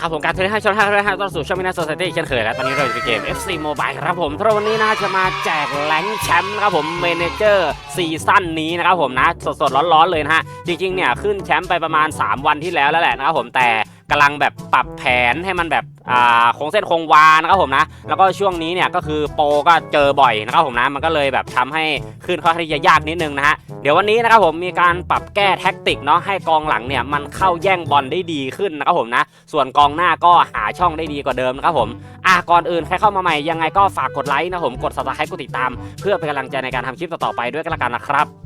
ครับผมการเทรนให้ชนให้ให้ให้ต้อนสู่ช่องมินาโซซตี้เช่นเคยแล้วตอนนี้เราอยู่ในเกม FC Mobile ครับผมเพราะวันนี้นะจะมาแจกแหลงแชมป์นะครับผมเมนเจอร์ซีซั่นนี้นะครับผมนะสดๆร้อนๆเลยนะฮะจริงๆเนี่ยขึ้นแชมป์ไปประมาณ 3 วันที่แล้วแล้วแหละนะครับผมแต่ กำลังแบบปรับแผนให้มันแบบอ่าคงเส้นคงวานะครับผมนะ แล้วก็ช่วงนี้เนี่ยก็คือโปรก็เจอบ่อยนะครับผมนะมันก็เลยแบบทำให้ขึ้นค่อนข้างที่จะยากนิดนึงนะฮะเดี๋ยววันนี้นะครับผมมีการปรับแก้แท็กติกเนาะให้กองหลังเนี่ยมันเข้าแย่งบอลได้ดีขึ้นนะครับผมนะ ส่วนกองหน้าก็หาช่องได้ดีกว่าเดิมนะครับผมอะก่อนอื่นใครเข้ามาใหม่ยังไงก็ฝากกดไลค์นะผมกด subscribe กดติดตาม เพื่อเป็นกำลังใจในการทำคลิปต่อๆไปด้วยกันละกันนะครับ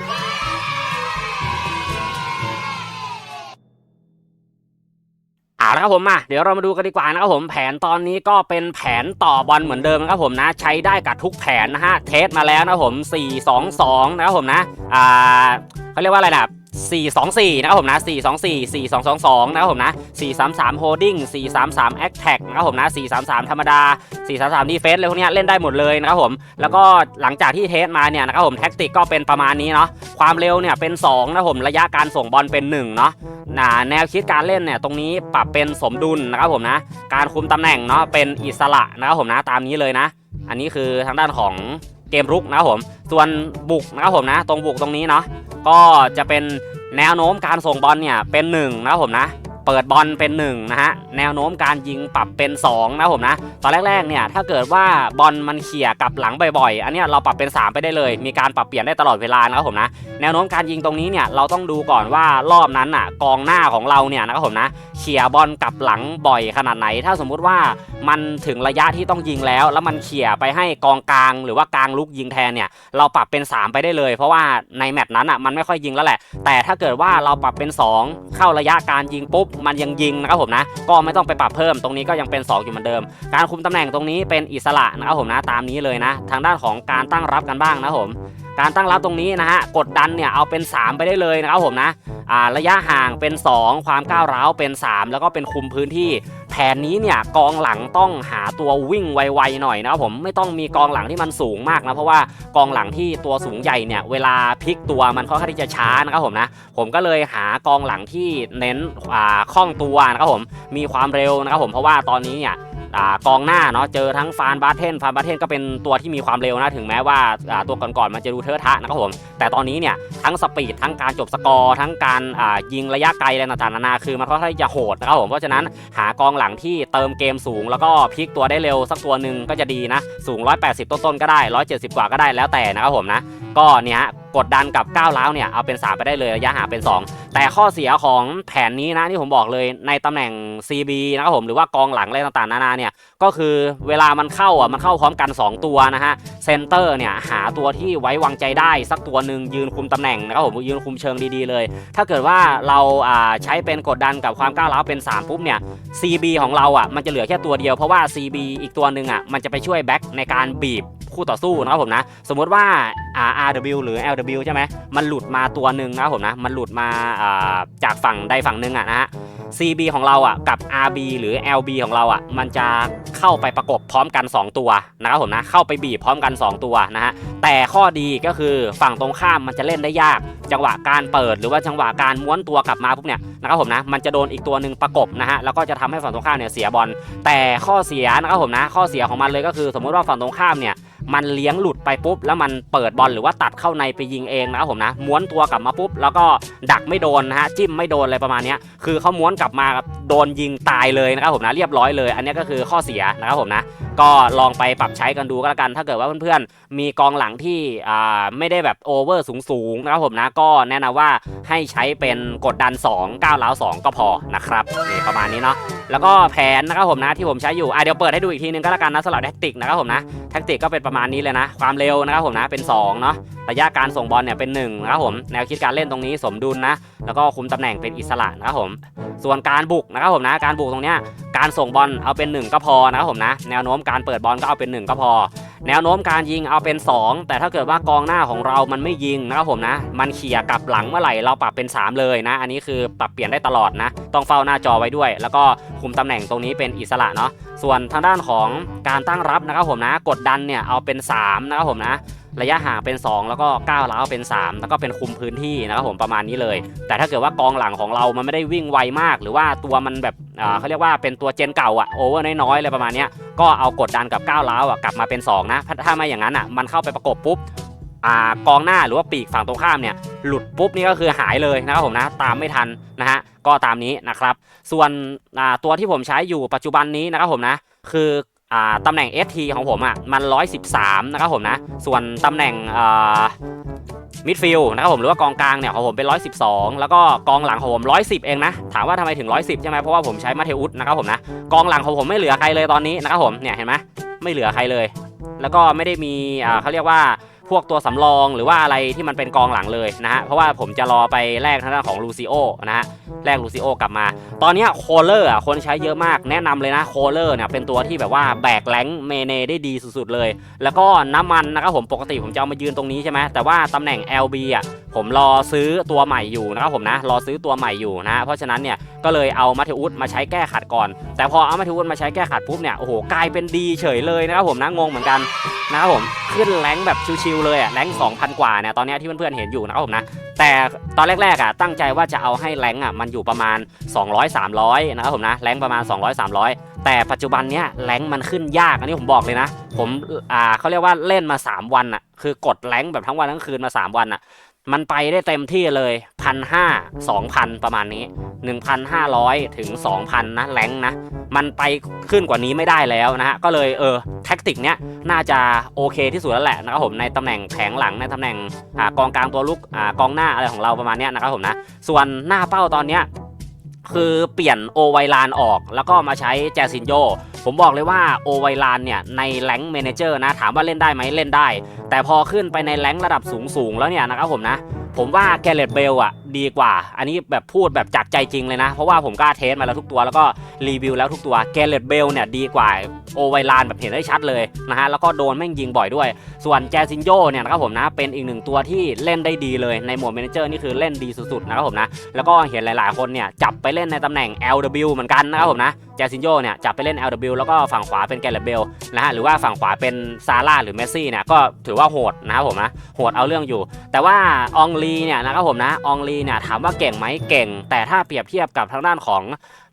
เอาละครับผมมาเดี๋ยวเรามาดูกันดีกว่านะครับผมแผนตอนนี้ก็เป็นแผนต่อบอลเหมือนเดิมนะครับผมนะใช้ได้กับทุกแผนนะฮะเทสมาแล้วนะครับผม 4-2-2 นะครับผมนะอ่าเขาเรียกว่าอะไรนะ 424 นะครับผมนะ 424 4222 นะครับผมนะ 433 holding 433 attack นะครับผมนะ 433 ธรรมดา 433 defense เลยพวกนี้เล่นได้หมดเลยนะครับผม แล้วก็หลังจากที่เทสมาเนี่ยนะครับผมแท็กติกก็เป็นประมาณนี้เนาะ ความเร็วเนี่ยเป็น 2 นะครับผม ระยะการส่งบอลเป็น 1 เนาะนะแนวคิดการเล่นเนี่ยตรงนี้ปรับเป็นสมดุลนะครับผมนะ การคุมตำแหน่งเนาะเป็นอิสระนะครับผมนะตามนี้เลยนะ อันนี้คือทางด้านของเกมรุกนะครับผม ส่วนบุกนะครับผมนะ ตรงบุกตรงนี้เนาะ ก็จะเป็นแนวโน้มการส่งบอลเนี่ยเป็น1นะครับผมนะ เปิดบอลเป็น1นะฮะแนวโน้มการยิงปรับเป็น 2 นะผมนะ ตอนแรกๆเนี่ยถ้าเกิดว่าบอลมันเขี่ยกับหลังบ่อยๆ อันเนี้ยเราปรับเป็น 3 ไปได้เลย มีการปรับเปลี่ยนได้ตลอดเวลานะครับผมนะแนวโน้มการยิงตรงนี้เนี่ยเราต้องดูก่อนว่ารอบนั้นอะกองหน้าของเราเนี่ยนะครับผมนะเขี่ยบอลกับหลังบ่อยขนาดไหน ถ้าสมมุติว่ามันถึงระยะที่ต้องยิงแล้ว แล้วมันเขี่ยไปให้กองกลาง หรือว่ากลางลุกยิงแทนเนี่ยเราปรับเป็น 3 ไปได้เลย เพราะว่าในแมตช์นั้นอะมันไม่ค่อยยิงแล้วแหละ แต่ถ้าเกิดว่าเราปรับเป็น 2 เข้าระยะการยิงปุ๊บมันยังยิงนะครับผมนะ ก็ไม่ต้องไปปรับเพิ่มตรงนี้ก็ยังเป็น 2 อยู่เหมือนเดิม การคุมตำแหน่งตรงนี้เป็นอิสระนะครับผมนะตามนี้เลยนะ ทางด้านของการตั้งรับกันบ้างนะครับผมการตั้งรับตรงนี้นะฮะกดดันเนี่ยเอาเป็น 3 ไปได้เลยนะครับผมนะระยะห่างเป็น 2 ความก้าวร้าวเป็น 3 แล้วก็เป็นคุมพื้นที่ แผนนี้เนี่ยกองหลังต้องหาตัววิ่งไวๆหน่อยนะครับผมไม่ต้องมีกองหลังที่มันสูงมากนะเพราะว่ากองหลังที่ตัวสูงใหญ่เนี่ยเวลาพลิกตัวมันค่อนข้างที่จะช้านะครับผมนะผมก็เลยหากองหลังที่เน้นอ่าคล่องตัวนะครับผมมีความเร็วนะครับผมเพราะว่าตอนนี้เนี่ย กองหน้าเนาะเจอทั้งฟานบาเทนฟานบาเทนก็เป็นตัวที่มีความเร็วนะถึงแม้ว่าตัวก่อนๆมันจะดูเทอะทะนะครับผมแต่ตอนนี้เนี่ยทั้งสปีดทั้งการจบสกอร์ทั้งการยิงระยะไกลอะไรต่างๆนานาคือมันค่อนข้างจะโหดนะครับผมเพราะฉะนั้นหากองหลังที่เติมเกมสูง แล้วก็พลิกตัวได้เร็วสักตัวหนึ่งก็จะดีนะสูง 180 ต้นๆก็ได้ 170 กว่าก็ได้แล้วแต่นะครับผมนะก็เนี่ยกดดันกับก้าวร้าวเนี่ยเอาเป็น 3 ไปได้เลยระยะห่างเป็น 2แต่ข้อเสียของแผนนี้นะที่ผมบอกเลยในตำแหน่ง CB นะครับผมหรือว่ากองหลังอะไรต่างๆนานาเนี่ยก็คือเวลามันเข้าอะมันเข้าพร้อมกัน 2 ตัวนะฮะเซนเตอร์เนี่ยหาตัวที่ไว้วางใจได้ สักตัวหนึ่งยืนคุมตำแหน่งนะครับผมยืนคุมเชิงดีๆเลย ถ้าเกิดว่าเราอ่าใช้เป็นกดดันกับความก้าวร้าวเป็น 3 ปุ๊บเนี่ย CB ของเราอะมันจะเหลือแค่ตัวเดียวเพราะว่า CB อีกตัวหนึ่งอะมันจะไปช่วยแบ็คในการบีบคู่ต่อสู้นะครับผมนะสมมติว่า RW หรือ LW ใช่ไหมมันหลุดมาตัวหนึ่งนะครับผมนะมันหลุดมาจากฝั่งใดฝั่งหนึ่งอะนะฮะ CB ของเราอะกับ RB หรือ LB ของเราอะมันจะเข้าไปประกบพร้อมกัน 2 ตัวนะครับผมนะเข้าไปบีบพร้อมกัน 2 ตัวนะฮะแต่ข้อดีก็คือฝั่งตรงข้ามมันจะเล่นได้ยาก จังหวะการเปิดหรือว่าจังหวะการม้วนตัวกลับมาปุ๊บเนี่ยนะครับผมนะมันจะโดนอีกตัวหนึ่งประกบนะฮะแล้วก็จะทำให้ฝั่งตรงข้ามเนี่ยเสียบอลแต่ข้อเสียนะครับผมนะข้อเสียของมันเลยก็คือ สมมติว่าฝั่งตรงข้ามเนี่ย มันเลี้ยงหลุดไปปุ๊บแล้วมันเปิดบอลหรือว่าตัดเข้าในไปยิงเองนะครับผมนะม้วนตัวกลับมาปุ๊บแล้วก็ดักไม่โดนนะฮะจิ้มไม่โดนอะไรประมาณนี้คือเขาม้วนกลับมาโดนยิงตายเลยนะครับผมนะเรียบร้อยเลย อันนี้ก็คือข้อเสียนะครับผมนะก็ลองไปปรับใช้กันดูก็แล้วกัน ถ้าเกิดว่าเพื่อนๆ มีกองหลังที่อ่าไม่ได้แบบโอเวอร์สูงๆนะครับผมนะก็แนะนำว่าให้ใช้เป็นกดดัน2ก้าวล้าว2 ก็พอนะครับนี่ประมาณนี้เนาะแล้วก็แผนนะครับผมนะที่ผมใช้อยู่อะเดี๋ยวเปิดให้ดูอีกทีนึงก็แล้วกันนะสำหรับแท็กติกนะครับผมนะแท็กติกก็เป็นประมาณนี้เลยนะ ความเร็วนะครับผมนะเป็น2เนาะระยะการส่งบอลเนี่ยเป็น1นะครับผมแนวคิดการเล่นตรงนี้สมดุลนะแล้วก็คุมตำแหน่งเป็นอิสระนะครับผมส่วนการบุกนะครับผมนะการบุกตรงเนี้ยการส่งบอลเอาเป็น 1 ก็พอนะครับผมนะแนวโน้มการเปิดบอลก็เอาเป็น 1 ก็พอ แนวโน้มการยิงเอาเป็น 2 แต่ถ้าเกิดว่ากองหน้าของเรามันไม่ยิงนะครับผมนะ มันเขี่ยกลับหลังเมื่อไหร่เราปรับเป็น 3 เลยนะ อันนี้คือปรับเปลี่ยนได้ตลอดนะ ต้องเฝ้าหน้าจอไว้ด้วย แล้วก็คุมตำแหน่งตรงนี้เป็นอิสระเนาะส่วนทางด้านของการตั้งรับนะครับผมนะ กดดันเนี่ยเอาเป็น3นะครับผมนะ ระยะห่างเป็น 2 แล้วก็ก้าวเล้าเป็น 3 แล้วก็เป็นคุมพื้นที่นะครับผมประมาณนี้เลย แต่ถ้าเกิดว่ากองหลังของเรามันไม่ได้วิ่งไวมาก หรือว่าตัวมันแบบเขาเรียกว่าเป็นตัวเจนเก่าอะโอเวอร์น้อยๆอะไรประมาณนี้ก็เอากดดันกับก้าวเล้าอะกลับมาเป็น 2 นะ ถ้าไม่อย่างนั้นอะมันเข้าไปประกบปุ๊บอกองหน้าหรือว่าปีกฝั่งตรงข้ามเนี่ยหลุดปุ๊บนี่ก็คือหายเลยนะครับผมนะตามไม่ทันนะฮะก็ตามนี้นะครับ ส่วนตัวที่ผมใช้อยู่ปัจจุบันนี้นะครับผมนะคือ ตำแหน่ง ST ของผมอะมัน 113 นะครับผมนะ ส่วนตำแหน่งมิดฟิลนะครับผมหรือว่ากองกลางเนี่ยของผมเป็น 112 แล้วก็กองหลังของผม 110 เองนะ ถามว่าทำไมถึง 110 ใช่ไหมเพราะว่าผมใช้มาเทอุสนะครับผมนะกองหลังของผมไม่เหลือใครเลยตอนนี้นะครับผมเนี่ยเห็นไหมไม่เหลือใครเลย แล้วก็ไม่ได้มีอ่าเขาเรียกว่า พวกตัวสำรองหรือว่าอะไรที่มันเป็นกองหลังเลยนะฮะเพราะว่าผมจะรอไปแลกทางด้านของลูซิโอนะฮะแลกลูซิโอกลับมา ตอนนี้โคเลอร์อะคนใช้เยอะมากแนะนำเลยนะโคเลอร์เนี่ยเป็นตัวที่แบบว่าแบกแรงเมเนได้ดีสุดๆเลย แล้วก็น้ำมันนะครับผมปกติผมจะเอามายืนตรงนี้ใช่ไหมแต่ว่าตำแหน่ง LB อะผมรอซื้อตัวใหม่อยู่นะครับผมนะรอซื้อตัวใหม่อยู่นะฮะเพราะฉะนั้นเนี่ยก็เลยเอามาเทอุสมาใช้แก้ขัดก่อน แต่พอเอามาเทอุสมาใช้แก้ขัดปุ๊บเนี่ยโอ้โหกลายเป็นดีเฉยเลยนะครับผมนะงงเหมือนกันนะครับผมขึ้นแรงแบบชิวๆเลยอะแรง2,000 กว่าเนี่ยตอนนี้ที่เพื่อนๆเห็นอยู่นะครับผมนะแต่ตอนแรกๆอะตั้งใจว่าจะเอาให้แรงอะมันอยู่ประมาณ 200 300 นะครับผมนะแรงประมาณ 200 300 แต่ปัจจุบันเนี้ยแรงมันขึ้นยากอันนี้ผมบอกเลยนะ ผมอ่าเขาเรียกว่าเล่นมา 3 วันอะคือกดแรงแบบทั้งวันทั้งคืนมา 3 วันอะ มันไปได้เต็มที่เลยพันห้าสองพันประมาณนี้ 1,500 ถึง 2,000 นะแรงนะ มันไปขึ้นกว่านี้ไม่ได้แล้วนะฮะ ก็เลยเออแท็กติกเนี้ยน่าจะโอเคที่สุดแล้วแหละนะครับผมในตำแหน่งแผงหลังในตำแหน่งอ่ากองกลางตัวลุกอ่ากองหน้าอะไรของเราประมาณเนี้ยนะครับผมนะ ส่วนหน้าเป้าตอนเนี้ย คือเปลี่ยนโอไวลานออก แล้วก็มาใช้แจซินโย ผมบอกเลยว่าโอไวลานเนี่ยในแรงเมนเจอร์นะ ถามว่าเล่นได้ไหมเล่นได้ แต่พอขึ้นไปในแรงระดับสูงๆแล้วเนี่ยนะครับผมนะ ผมว่าแกเลตเบลอะ ดีกว่า อันนี้แบบพูดแบบจากใจจริงเลยนะ เพราะว่าผมกล้าเทสมาแล้วทุกตัวแล้วก็รีวิวแล้วทุกตัวแกเรตเบลเนี่ยดีกว่าโอไวลานแบบเห็นได้ชัดเลยนะฮะแล้วก็โดนแม่งยิงบ่อยด้วย ส่วนแจซินโยเนี่ยนะครับผมนะเป็นอีกหนึ่งตัวที่เล่นได้ดีเลยในโหมดเมนเจอร์นี่คือเล่นดีสุดๆนะครับผมนะแล้วก็เห็นหลายๆคนเนี่ยจับไปเล่นในตำแหน่ง LW เหมือนกันนะครับผมนะแจซินโยเนี่ยจับไปเล่น LW แล้วก็ฝั่งขวาเป็นแกเรตเบลนะฮะหรือว่าฝั่งขวาเป็นซาร่าหรือเมสซี่เนี่ยก็ถือว่าโหดนะครับผมนะโหดเอาเรื่องอยู่ แต่ว่าอองลีเนี่ยนะครับผมนะอองลีเนี่ยถามว่าเก่งไหมเก่ง แต่ถ้าเปรียบเทียบกับทางด้านของ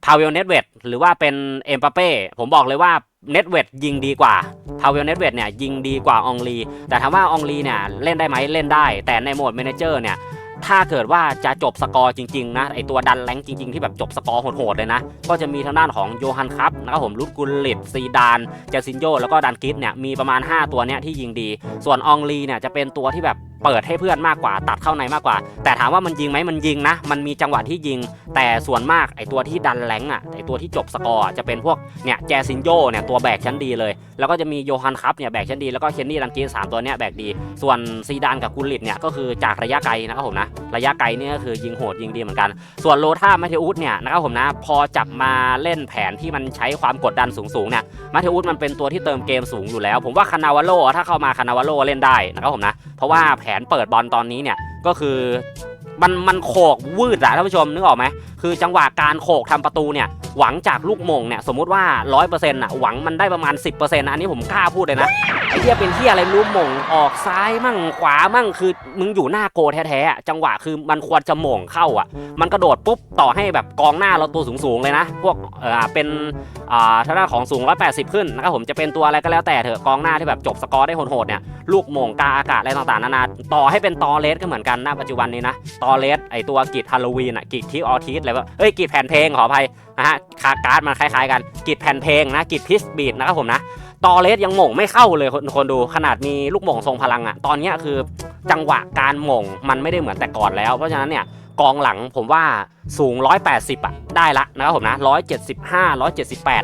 พาเวลเนตเวดหรือว่าเป็นเอ็มปาเป้ผมบอกเลยว่าเน็ตเวดยิงดีกว่าพาเวลเน็ตเวดเนี่ยยิงดีกว่าองลี แต่ถามว่าองลีเนี่ยเล่นได้ไหมเล่นได้ แต่ในโหมดเมนเจอร์เนี่ยถ้าเกิดว่าจะจบสกอร์จริงๆนะไอตัวดันแรงจริง ๆ ที่แบบจบสกอร์โหดๆเลยนะ ก็จะมีทางด้านของโยฮันครับนะครับผมลุดกุลลิตซีดานเจซินโยแล้วก็ดันกิสเนี่ยมีประมาณ 5 ตัวเนี้ยที่ยิงดี ส่วนองลีเนี่ยจะเป็นตัวที่แบบเปิดให้เพื่อนมากกว่าตัดเข้าในมากกว่า แต่ถามว่ามันยิงไหมมันยิงนะ มันมีจังหวะที่ยิง แต่ส่วนมากไอตัวที่ดันแรงอะไอตัวที่จบสกอร์จะเป็นพวกเนี่ยแจซินโยเนี่ยตัวแบกชั้นดีเลย แล้วก็จะมีโยฮันครับเนี่ยแบกชั้นดีแล้วก็เคนนี่ดันกิสามตัวเนี้ยแบกดี ส่วนซีดานกับกุลิตเนี่ยก็คือจากระยะไกลนะครับผมนะระยะไกลเนี่ยก็คือยิงโหดยิงดีเหมือนกัน ส่วนโลท่ามาเทอุสเนี่ยนะครับผมนะพอจับมาเล่นแผนที่มันใช้ความกดดันสูงๆเนี่ยมาเทอุสมันเป็นตัวที่เติมเกมสูงอยู่แล้ว ผมว่าคานาวาโลถ้าเข้ามาคานาวาโลเล่นได้นะครับผมนะเพราะว่าแผนเปิดบอลตอนนี้เนี่ยก็คือมันมันโขกวืดอะท่านผู้ชมนึกออกไหมคือจังหวะการโขกทำประตูเนี่ยหวังจากลูกมงเนี่ยสมมุติว่า 100%อะหวังมันได้ประมาณ 10%นะอันนี้ผมกล้าพูดเลยนะ เหี้ยเป็นเหี้ยอะไรรู้มงออกซ้ายมั่งขวามั่งคือมึงอยู่หน้าโกแท้ๆอะจังหวะคือมันควรจะมงเข้าอะ มันกระโดดปุ๊บต่อให้แบบกองหน้าเราตัวสูงๆเลยนะ พวกเออเป็นอ่าทางด้านของสูง 180 ขึ้นนะครับผมจะเป็นตัวอะไรก็แล้วแต่เถอะกองหน้าที่แบบจบสกอร์ได้โหดๆเนี่ยลูกมงกาอากาศอะไรต่างๆนานาต่อให้เป็นตอเลสก็เหมือนกันนปัจจุบันนี้นะตอเลสไอตัวกิจฮาโลวีนอะกิจทิออทิสอะไรวะเอ้ยกิจแผ่นเพลงขออภัยนะฮะคาการ์ดมันคล้ายๆกันกิจแผ่นเพลงนะกิจพิสบีดนะครับผมนะ ตอเลสยังหม่งไม่เข้าเลยคนคนดูขนาดมีลูกหม่งทรงพลังอะตอนนี้คือจังหวะการหม่งมันไม่ได้เหมือนแต่ก่อนแล้ว เพราะฉะนั้นเนี่ย กองหลังผมว่าสูง 180อะได้ละนะครับผมนะ 175 178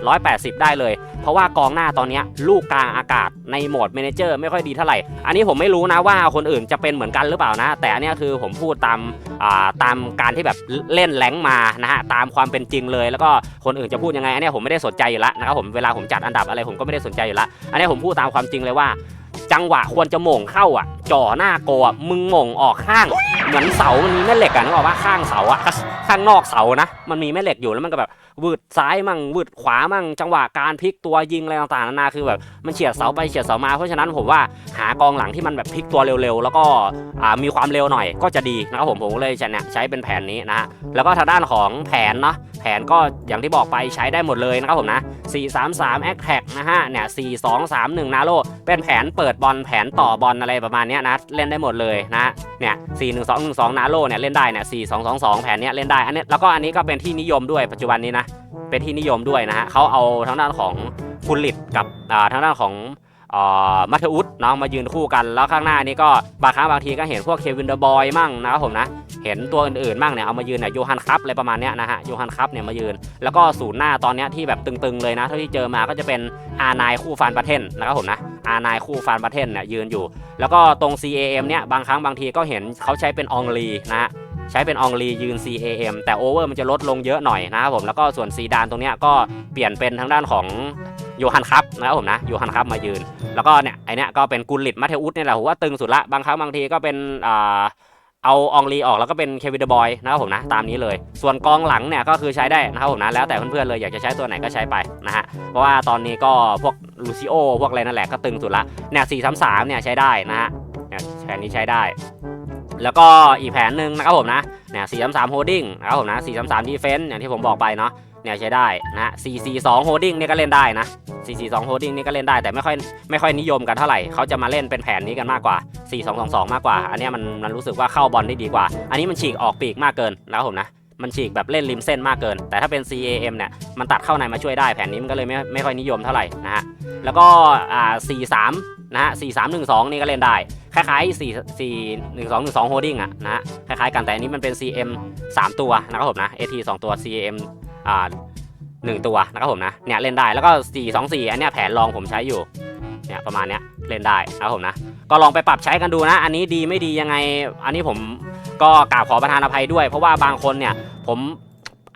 180 ได้เลย เพราะว่ากองหน้าตอนนี้ลูกกลางอากาศในโหมดเมเนเจอร์ไม่ค่อยดีเท่าไหร่ อันนี้ผมไม่รู้นะว่าคนอื่นจะเป็นเหมือนกันหรือเปล่านะ แต่อันเนี้ยคือผมพูดตามาตามการที่แบบเล่นแรงมานะฮะตามความเป็นจริงเลย แล้วก็คนอื่นจะพูดยังไงอันนี้ผมไม่ได้สนใจอยู่แล้วนะครับผมเวลาผมจัดอันดับอะไรผมก็ไม่ได้สนใจอยู่แล้วอันนี้ผมพูดตามความจริงเลยว่า จังหวะควรจะหม่งเข้าอะจ่อหน้าโกอะมึงหม่งออกข้าง มือนเสามันมีแม่เหล็กอะนึกออกว่าข้างเสาอะข้างนอกเสานะ มันมีแม่เหล็กอยู่แล้วมันก็แบบวืดซ้ายมั่งวืดขวามั่งจังหวะการพลิกตัวยิงอะไรต่างๆนานาคือแบบมันเฉียดเสาไปเฉียดเสามาเพราะฉะนั้นผมว่าหากองหลังที่มันแบบพลิกตัวเร็วๆ แล้วก็มีความเร็วหน่อยก็จะดีนะครับผมผมเลยใช้เนี่ยใช้เป็นแผนนี้นะฮะแล้วก็ทางด้านของแผนเนาะ ผนก็อย่างที่บอกไปใช้ได้หมดเลยนะครับผมนะ 433 a t t a c นะฮะเนี่ย 4 2 3 1 นาโลเป็นแผนเปิดบอลแผนต่อบอลอะไรประมาณนี้นะเล่นได้หมดเลยนะเนี่ย4 1 2 1 2 นาโลเนี่ยเล่นได้เนี่ย4 2 2 2 แผนเนี้ยเล่นได้อันนี้แล้วก็อันนี้ก็เป็นที่นิยมด้วยปัจจุบันนี้นะเป็นที่นิยมด้วยนะฮะเขาเอาทางด้านของฟุลลิตกับอ่าทางด้านของ มัทอุสเนาะมายืนคู่กันแล้วข้างหน้านี้ก็บางครั้งบางทีก็เห็นพวกเควินเดอร์บอยมั่งนะครับผมนะเห็นตัวอื่นๆบ้างเนี่ยเอามายืนเนี่ยโยฮันคัพอะไรประมาณเนี้ยนะฮะโยฮันคัพเนี่ยมายืน แล้วก็ศูนย์หน้าตอนเนี้ยที่แบบตึงๆเลยนะเท่าที่เจอมาก็จะเป็นอานายคู่ฟานประเทนนะครับผมนะอานายคู่ฟานประเทนเนี่ยยืนอยู่ แล้วก็ตรง CAM เนี่ยบางครั้งบางทีก็เห็นเขาใช้เป็นองลีนะฮะใช้เป็นอองลียืน CAM แต่โอเวอร์มันจะลดลงเยอะหน่อยนะครับผมแล้วก็ส่วนซีดานตรงเนี้ยก็เปลี่ยนเป็นทางด้านของ โยฮันคัพนะครับผมนะโยฮันคัพมายืน แล้วก็เนี่ยไอเนี้ยก็เป็นกุลลิตมัทเทอุสเนี่ยแหละผมว่าตึงสุดละบางครั้งบางทีก็เป็นอ่าเอาอองลีออกแล้วก็เป็นเควินเดอร์บอยนะครับผมนะตามนี้เลย ส่วนกองหลังเนี่ยก็คือใช้ได้นะครับผมนะแล้วแต่เพื่อนๆเลยอยากจะใช้ตัวไหนก็ใช้ไปนะฮะเพราะว่าตอนนี้ก็พวกลูซิโอพวกอะไรนั่นแหละก็ตึงสุดละเนี่ยสี่สามสามเนี่ยใช้ได้นะฮะเนี่ยแผนนี้ใช้ได้ แล้วก็อีกแผนหนึ่งนะครับผมนะเนี่ยสี่สามสามโฮดดิ้งนะครับผมนะสี่สามสามดีเฟนต์อย่างที่ผมบอกไปเนาะ เนี่ยใช้ได้นะฮะสี่สี่สองโฮดดิ้งเนี่ยก็เล่นได้นะสี่สี่สองโฮดดิ้งนี่ก็เล่นได้แต่ไม่ค่อยไม่ค่อยนิยมกันเท่าไหร่เขาจะมาเล่นเป็นแผนนี้กันมากกว่า 4 2 2 2 มากกว่า อันนี้มันมันรู้สึกว่าเข้าบอลได้ดีกว่า อันนี้มันฉีกออกปีกมากเกินนะครับผมนะมันฉีกแบบเล่นริมเส้นมากเกิน แต่ถ้าเป็น CAM เนี่ย มันตัดเข้าในมาช่วยได้ แผนนี้มันก็เลยไม่ไม่ค่อยนิยมเท่าไหร่นะฮะ แล้วก็อ่า4 3 นะฮะ 4 3 1 2 นี่ก็เล่นได้ คล้ายๆ 4 4 1 2 1 2 holding อะนะฮะ คล้ายๆกันแต่อันนี้มันเป็น CM 3 ตัวนะครับผมนะ AT 2 ตัว CAM อ่าหนึ่งตัวนะครับผมนะเนี่ยเล่นได้แล้วก็ 4 2 4 อันเนี้ยแผนรองผมใช้อยู่เนี่ยประมาณเนี้ยเล่นได้นะครับผมนะก็ลองไปปรับใช้กันดูนะ อันนี้ดีไม่ดียังไง อันนี้ผมก็กราบขอประทานอภัยด้วย เพราะว่าบางคนเนี่ยผม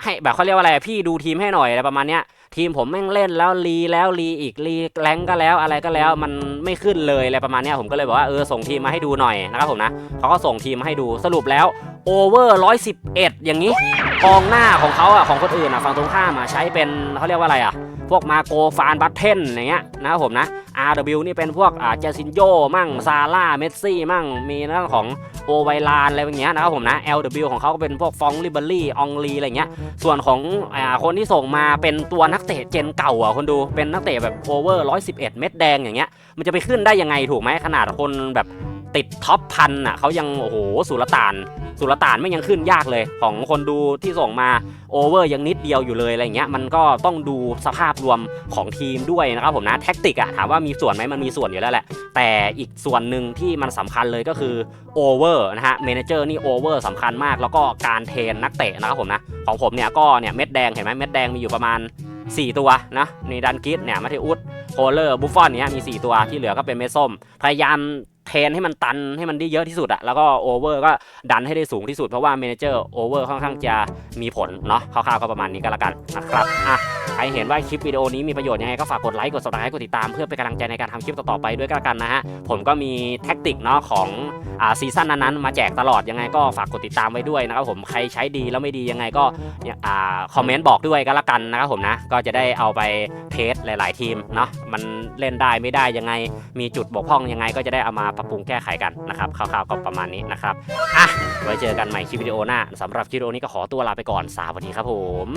ให้แบบเขาเรียกว่าอะไรพี่ดูทีมให้หน่อยอะไรประมาณเนี้ย ทีมผมแม่งเล่นแล้วรีแล้วรีอีกรีแรงก็แล้วอะไรก็แล้วมันไม่ขึ้นเลยอะไรประมาณนี้ผมก็เลยบอกว่าเออส่งทีมมาให้ดูหน่อยนะครับผมนะเขาก็ส่งทีมมาให้ดูสรุปแล้วโอเวอร์ร้อยสิบเอย่างนี้กองหน้าของเขาอะของคนอื่นอะฝั่งตรงข้ามอะใช้เป็นเขาเรียกว่าอะไรอะ พวกมาโกฟานบัตเทนอย่างเงี้ยนะครับผมนะ RW นี่เป็นพวกอ่าเจซินโยมั่งซาร่าเมสซี่มั่งมีเรื่องของโอไวลานอะไรอย่างเงี้ยนะครับผมนะ LW ของเขาก็เป็นพวกฟองลิเบอรี่องลีอะไรเงี้ยส่วนของอ่าคนที่ส่งมาเป็นตัวนักเตะเจนเก่าอะคนดูเป็นนักเตะแบบโอเวอร์111 เม็ดแดงอย่างเงี้ยมันจะไปขึ้นได้ยังไงถูกไหมขนาดคนแบบ ติดท็อปพันอะเขายังโอ้โหสุลต่าน สุลต่านไม่ยังขึ้นยากเลย ของคนดูที่ส่งมาโอเวอร์ยังนิดเดียวอยู่เลยอะไรเงี้ยมันก็ต้องดูสภาพรวมของทีมด้วยนะครับผมนะแท็กติกอะถามว่ามีส่วนไหมมันมีส่วนอยู่แล้วแหละ แต่อีกส่วนหนึ่งที่มันสำคัญเลยก็คือโอเวอร์นะฮะเมนเจอร์นี่โอเวอร์สำคัญมาก แล้วก็การเทรนนักเตะนะครับผมนะของผมเนี่ยก็เนี่ยเม็ดแดงเห็นไหมเม็ดแดงมีอยู่ประมาณ 4 ตัวนะในดันกิสเนี่ยมาเทอุสโคเลอร์บุฟฟอนเนี่ยมี 4 ตัวที่เหลือก็เป็นเม็ดส้ม พยายาม เทนให้มันตันให้มันได้เยอะที่สุดอะแล้วก็โอเวอร์ก็ดันให้ได้สูงที่สุดเพราะว่าเมนเจอร์โอเวอร์ค่อนข้างจะมีผลเนาะคร่าวๆก็ประมาณนี้ก็แล้วกันนะครับอะใครเห็นว่าคลิปวิดีโอนี้มีประโยชน์ยังไงก็ฝากกดไลค์กด subscribe กดติดตามเพื่อเป็นกำลังใจในการทำคลิปต่อๆไปด้วยก็แล้วกันนะฮะผมก็มีแท็กติกเนาะของอ่าซีซั่นนั้นๆมาแจกตลอดยังไงก็ฝากกดติดตามไว้ด้วยนะครับผมใครใช้ดีแล้วไม่ดียังไงก็อ่าคอมเมนต์บอกด้วยก็แล้วกันนะครับผมนะก็จะได้เอาไปเทสหลาย ๆ ทีมเนาะมันเล่นได้ไม่ได้ยังไงมีจุดบกพร่องยังไงก็จะได้เอามาปรับปรุงแก้ไขกันนะครับคร่าวๆก็ประมาณนี้นะครับอะไว้เจอกันใหม่คลิปวิดีโอหน้าสำหรับคลิปวิดีโอนี้ก็ขอตัวลาไปก่อนสวัสดีครับผม